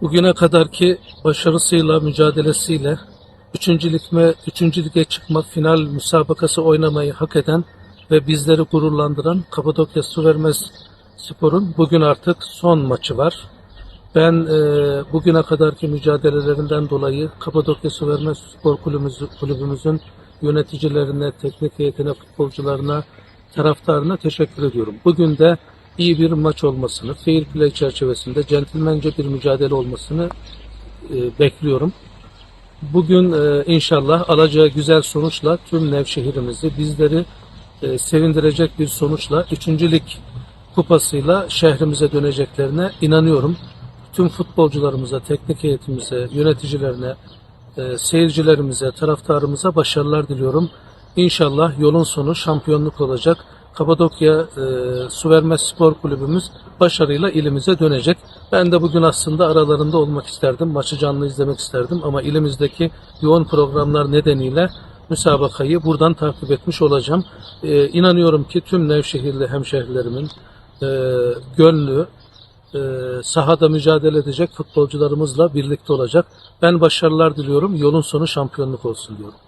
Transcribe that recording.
Bugüne kadarki başarısıyla, mücadelesiyle üçüncü ligme, üçüncü lige çıkma final müsabakası oynamayı hak eden ve bizleri gururlandıran Kapadokya Su Vermez Spor'un bugün artık son maçı var. Ben e, bugüne kadarki mücadelelerinden dolayı Kapadokya Su Vermez Spor Kulübümüzün, kulübümüzün yöneticilerine, teknik heyetine, futbolcularına, taraftarına teşekkür ediyorum. Bugün de iyi bir maç olmasını, fair play çerçevesinde centilmence bir mücadele olmasını e, bekliyorum. Bugün e, inşallah alacağı güzel sonuçla tüm Nevşehir'imizi, bizleri e, sevindirecek bir sonuçla 3. lig kupasıyla şehrimize döneceklerine inanıyorum. Tüm futbolcularımıza, teknik heyetimize, yöneticilerine, e, seyircilerimize, taraftarımıza başarılar diliyorum. İnşallah yolun sonu şampiyonluk olacak. Kapadokya e, Su Vermez Spor Kulübümüz başarıyla ilimize dönecek. Ben de bugün aslında aralarında olmak isterdim. Maçı canlı izlemek isterdim ama ilimizdeki yoğun programlar nedeniyle müsabakayı buradan takip etmiş olacağım. E, inanıyorum ki tüm Nevşehirli hemşehrilerimin e, gönlü e, sahada mücadele edecek futbolcularımızla birlikte olacak. Ben başarılar diliyorum. Yolun sonu şampiyonluk olsun diyorum.